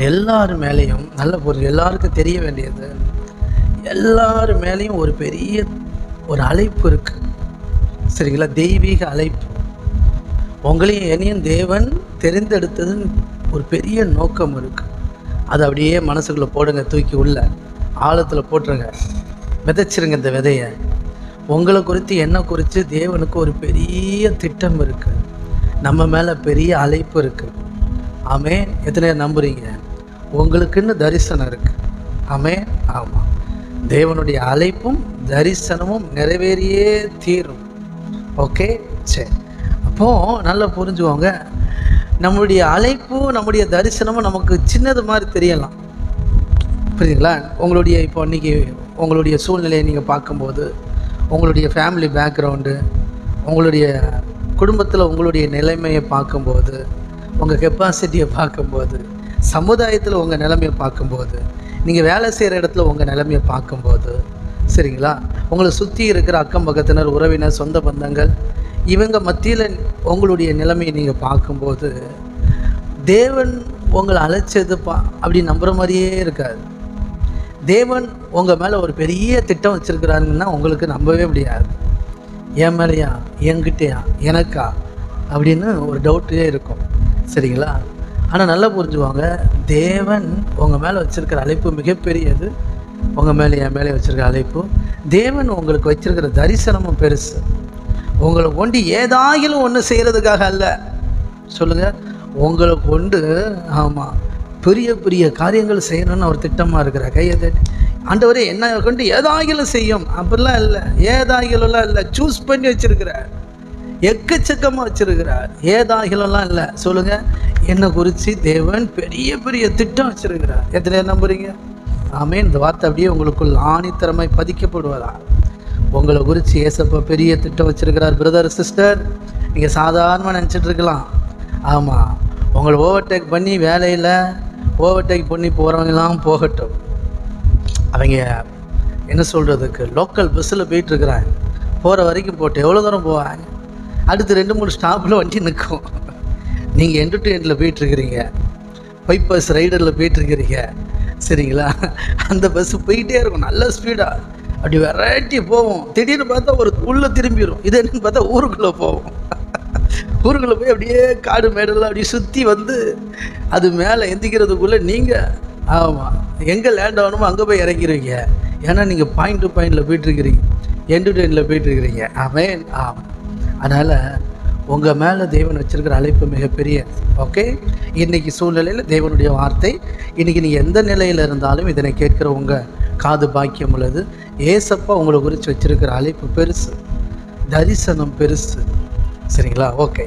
நம்ம எல்லார் மேலேயும் நல்ல பொருள் எல்லாருக்கும் தெரிய வேண்டியது எல்லார் மேலேயும் ஒரு பெரிய ஒரு அழைப்பு இருக்கு. சரிங்களா? தெய்வீக அழைப்பு. உங்களையும் என்னையும் தேவன் தெரிந்தெடுத்ததுன்னு ஒரு பெரிய நோக்கம் இருக்கு. அதை அப்படியே மனசுக்குள்ளே போடுங்க தூக்கி உள்ள. ஆழத்தில் போட்டுருங்க. விதைச்சிருங்க இந்த விதையை. உங்களை குறித்து என்ன குறித்து தேவனுக்கு ஒரு பெரிய திட்டம் இருக்குது நம்ம மேலே பெரிய அழைப்பு இருக்குது ஆமே எத்தனை நம்புகிறீங்க நம்புறீங்க? உங்களுக்குன்னு தரிசனம் இருக்குது ஆமே. ஆமாம் தேவனுடைய அழைப்பும் தரிசனமும் நிறைவேறியே தீரும். ஓகே? சரி. அப்போது நல்லா புரிஞ்சுக்கோங்க. நம்மளுடைய அழைப்பும் நம்முடைய தரிசனமும் நமக்கு சின்னது மாதிரி தெரியலாம். புரியுதுங்களா? உங்களுடைய இப்போ இன்றைக்கி உங்களுடைய சூழ்நிலையை நீங்கள் பார்க்கும்போது உங்களுடைய ஃபேமிலி பேக்ரவுண்டு உங்களுடைய குடும்பத்தில் உங்களுடைய நிலைமையை பார்க்கும்போது உங்கள் கெப்பாசிட்டியை பார்க்கும்போது சமுதாயத்தில் உங்கள் நிலைமையை பார்க்கும்போது நீங்கள் வேலை செய்கிற இடத்துல உங்கள் நிலைமையை பார்க்கும்போது சரிங்களா? உங்களை சுற்றி இருக்கிற அக்கம் பக்கத்தினர் உறவினர் சொந்த பந்தங்கள் இவங்க மத்தியில் உங்களுடைய நிலைமையை நீங்கள் பார்க்கும்போது தேவன் உங்களை அழைச்சது பா அப்படி நம்புகிற மாதிரியே இருக்காது. தேவன் உங்கள் மேலே ஒரு பெரிய திட்டம் வச்சுருக்கிறாருங்கன்னா உங்களுக்கு நம்பவே முடியாது. என் மேலேயா? என்கிட்டயா? எனக்கா? அப்படின்னு ஒரு டவுட்டே இருக்கும். சரிங்களா? ஆனால் நல்லா புரிஞ்சுவாங்க தேவன் உங்கள் மேலே வச்சுருக்கிற அழைப்பு மிகப்பெரியது. உங்கள் மேலே என் மேலே வச்சுருக்கிற அழைப்பு. தேவன் உங்களுக்கு வச்சுருக்கிற தரிசனமும் பெருசு. உங்களை கொண்டு ஏதாகிலும் ஒன்று செய்கிறதுக்காக அல்ல. சொல்லுங்கள் உங்களை கொண்டு ஆமாம் பெரிய பெரிய காரியங்கள் செய்யணும்னு அவர் திட்டமாக இருக்கிறார். கையை தட்டி ஆண்டவரே என்ன கொண்டு ஏதாகிலும் செய்யும். அப்படிலாம் இல்லை. ஏதாகிலும்லாம் இல்லை. சூஸ் பண்ணி வச்சுருக்கிறார். எக்கச்சக்கமாக வச்சுருக்கிறார். ஏதாகிலெல்லாம் இல்லை. சொல்லுங்கள் என்னை குறித்து தேவன் பெரிய பெரிய திட்டம் வச்சிருக்கிறார். எத்தனை நம்புறீங்க? ஆமே இந்த வார்த்தை அப்படியே உங்களுக்குள் ஆணித்தரமாய் பதிக்கப்படுவதா? உங்களை குறித்து ஏசப்பா பெரிய திட்டம் வச்சிருக்கிறார் பிரதர் சிஸ்டர் நீங்கள் சாதாரணமாக நினச்சிட்டு இருக்கலாம். ஆமாம் உங்களை ஓவர்டேக் பண்ணி வேலையில் ஓவர்டேக் பண்ணி போகிறவங்கலாம் போகட்டும். அவங்க என்ன சொல்கிறதுக்கு லோக்கல் பஸ்ஸில் போயிட்டுருக்குறாங்க போகிற வரைக்கும் போட்டு எவ்வளோ தூரம் போவாங்க? அடுத்து ரெண்டு மூணு ஸ்டாப்பில் வண்டி நிற்கும். நீங்கள் என்டர்டெயினில் போயிட்டுருக்கிறீங்க. பைப்பஸ் ரைடரில் போயிட்டுருக்கிறீங்க. சரிங்களா? அந்த பஸ்ஸு போயிட்டே இருக்கும். நல்ல ஸ்பீடாக அப்படி வெரைட்டி போவோம் திடீர்னு பார்த்தா ஒரு உள்ளே திரும்பிடும் இது என்னன்னு பார்த்தா ஊருக்குள்ளே போவோம் ஊருக்குள்ளே போய் அப்படியே காடு மேடெல்லாம் அப்படியே சுற்றி வந்து அது மேலே எந்திக்கிறதுக்குள்ளே நீங்கள் ஆமாம் எங்கே லேண்ட் ஆகணுமோ அங்கே போய் இறங்கிடுவீங்க ஏன்னா நீங்கள் பாயிண்ட் டு பாயிண்டில் போயிட்டுருக்கிறீங்க. என்டர்டெயினில் போயிட்டுருக்கிறீங்க. ஆமேன் ஆமாம் அதனால் உங்கள் மேலே தேவன் வச்சுருக்கிற அழைப்பு மிகப்பெரிய ஓகே இன்றைக்கி சூழ்நிலையில் தேவனுடைய வார்த்தை இன்றைக்கி நீங்கள் எந்த நிலையில் இருந்தாலும் இதனை கேட்குற உங்கள் காது பாக்கியம் உள்ளது. ஏசப்பா உங்களை குறித்து வச்சுருக்கிற அழைப்பு பெருசு தரிசனம் பெருசு. சரிங்களா? ஓகே